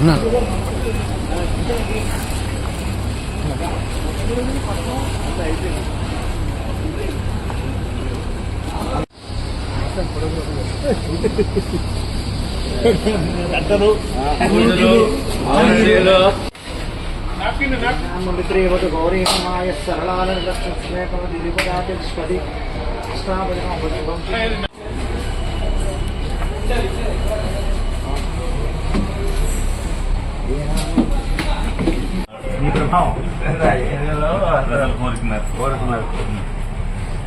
అన్నా అయిపోయింది మిత్రేవతు గౌరీమాయ సరళాలక్ష్మేపది కోరుకున్నారు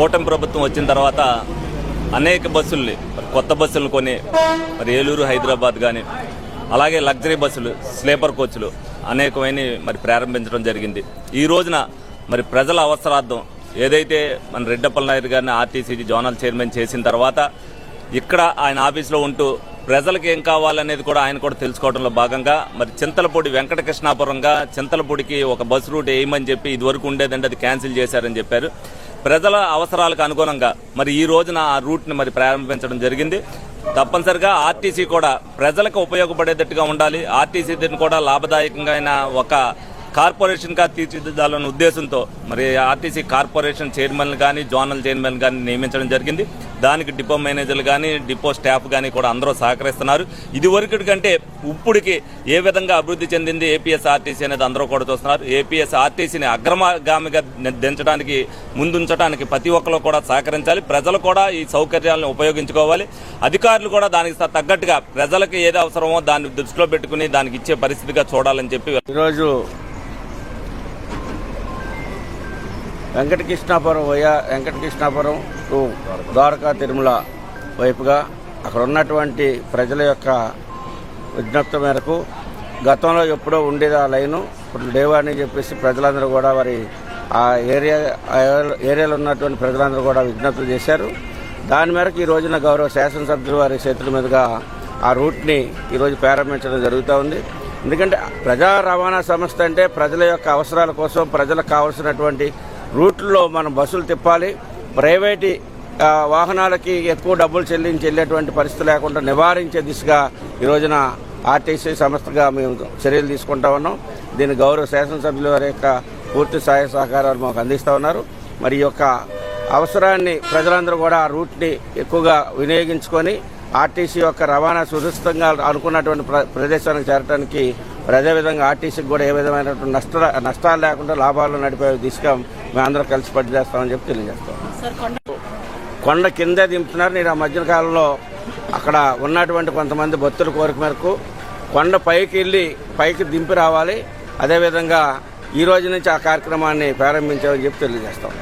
కూటమి ప్రభుత్వం వచ్చిన తర్వాత అనేక బస్సుల్ని మరి కొత్త బస్సులను కొని మరి ఏలూరు హైదరాబాద్ కానీ అలాగే లగ్జరీ బస్సులు స్లీపర్ కోచ్లు అనేకమైన మరి ప్రారంభించడం జరిగింది. ఈ రోజున మరి ప్రజల అవసరార్థం ఏదైతే మన రెడ్డప్పల నాయుడు గారిని ఆర్టీసీ జోనల్ చైర్మన్ చేసిన తర్వాత ఇక్కడ ఆయన ఆఫీస్లో ఉంటూ ప్రజలకు ఏం కావాలనేది కూడా ఆయన కూడా తెలుసుకోవడంలో భాగంగా మరి చింతలపూడి వెంకటకృష్ణాపురంగా చింతలపూడికి ఒక బస్ రూట్ వేయమని చెప్పి ఇదివరకు ఉండేదంటే అది క్యాన్సిల్ చేశారని చెప్పారు. ప్రజల అవసరాలకు అనుగుణంగా మరి ఈ రోజున ఆ రూట్ని మరి ప్రారంభించడం జరిగింది. తప్పనిసరిగా ఆర్టీసీ కూడా ప్రజలకు ఉపయోగపడేటట్టుగా ఉండాలి. ఆర్టీసీ దీన్ని కూడా లాభదాయకంగా అయిన ఒక కార్పొరేషన్గా తీర్చిదిద్దాలన్న ఉద్దేశంతో మరి ఆర్టీసీ కార్పొరేషన్ చైర్మన్ కానీ జోనల్ చైర్మన్ కానీ నియమించడం జరిగింది. దానికి డిపో మేనేజర్లు కానీ డిపో స్టాఫ్ కానీ కూడా అందరూ సహకరిస్తున్నారు. ఇదివరకటి కంటే ఇప్పుడికి ఏ విధంగా అభివృద్ధి చెందింది ఏపీఎస్ ఆర్టీసీ అనేది అందరూ కూడా చూస్తున్నారు. ఏపీఎస్ ఆర్టీసీని అగ్రమగామిగా దించడానికి ముందుంచడానికి ప్రతి ఒక్కరు కూడా సహకరించాలి. ప్రజలు కూడా ఈ సౌకర్యాలను ఉపయోగించుకోవాలి. అధికారులు కూడా దానికి తగ్గట్టుగా ప్రజలకు ఏది అవసరమో దాన్ని దృష్టిలో పెట్టుకుని దానికి ఇచ్చే పరిస్థితిగా చూడాలని చెప్పి ఈరోజు వెంకటకృష్ణాపురం వయా వెంకటకృష్ణాపురం టు ద్వారకా తిరుమల వైపుగా అక్కడ ఉన్నటువంటి ప్రజల యొక్క విజ్ఞప్తి మేరకు గతంలో ఎప్పుడో ఉండేది ఆ లైను. ఇప్పుడు లేవని చెప్పేసి ప్రజలందరూ కూడా వారి ఆ ఏరియా ఆ ఏరియాలో ఉన్నటువంటి ప్రజలందరూ కూడా విజ్ఞప్తులు చేశారు. దాని మేరకు ఈ రోజున గౌరవ శాసనసభ్యులు వారి చేతుల మీదుగా ఆ రూట్ని ఈరోజు ప్రారంభించడం జరుగుతూ ఉంది. ఎందుకంటే ప్రజా రవాణా సంస్థ అంటే ప్రజల యొక్క అవసరాల కోసం ప్రజలకు కావాల్సినటువంటి రూట్లో మనం బస్సులు తిప్పాలి. ప్రైవేట్ వాహనాలకి ఎక్కువ డబ్బులు చెల్లించి వెళ్ళేటువంటి పరిస్థితి లేకుండా నివారించే దిశగా ఈ రోజున ఆర్టీసీ సంస్థగా మేము చర్యలు తీసుకుంటా ఉన్నాం. దీని గౌరవ శాసనసభ్యుల వారి యొక్క పూర్తి సహాయ సహకారాలు మాకు అందిస్తూ ఉన్నారు. మరి ఈ యొక్క అవసరాన్ని ప్రజలందరూ కూడా ఆ రూట్ని ఎక్కువగా వినియోగించుకొని ఆర్టీసీ యొక్క రవాణా సురక్షితంగా అనుకున్నటువంటి ప్ర- ప్రదేశానికి చేరడానికి మరి అదేవిధంగా ఆర్టీసీకి కూడా ఏ విధమైనటువంటి నష్ట నష్టాలు లేకుండా లాభాలు నడిపే దిశగా మేమందరం కలిసి పనిచేస్తామని చెప్పి తెలియజేస్తాం. కొండ కిందే దింపుతున్నారు. నేను ఆ మధ్య కాలంలో అక్కడ ఉన్నటువంటి కొంతమంది భక్తుల కోరిక మేరకు కొండ పైకి వెళ్ళి పైకి దింపి రావాలి. అదేవిధంగా ఈ రోజు నుంచి ఆ కార్యక్రమాన్ని ప్రారంభించామని చెప్పి తెలియజేస్తాం.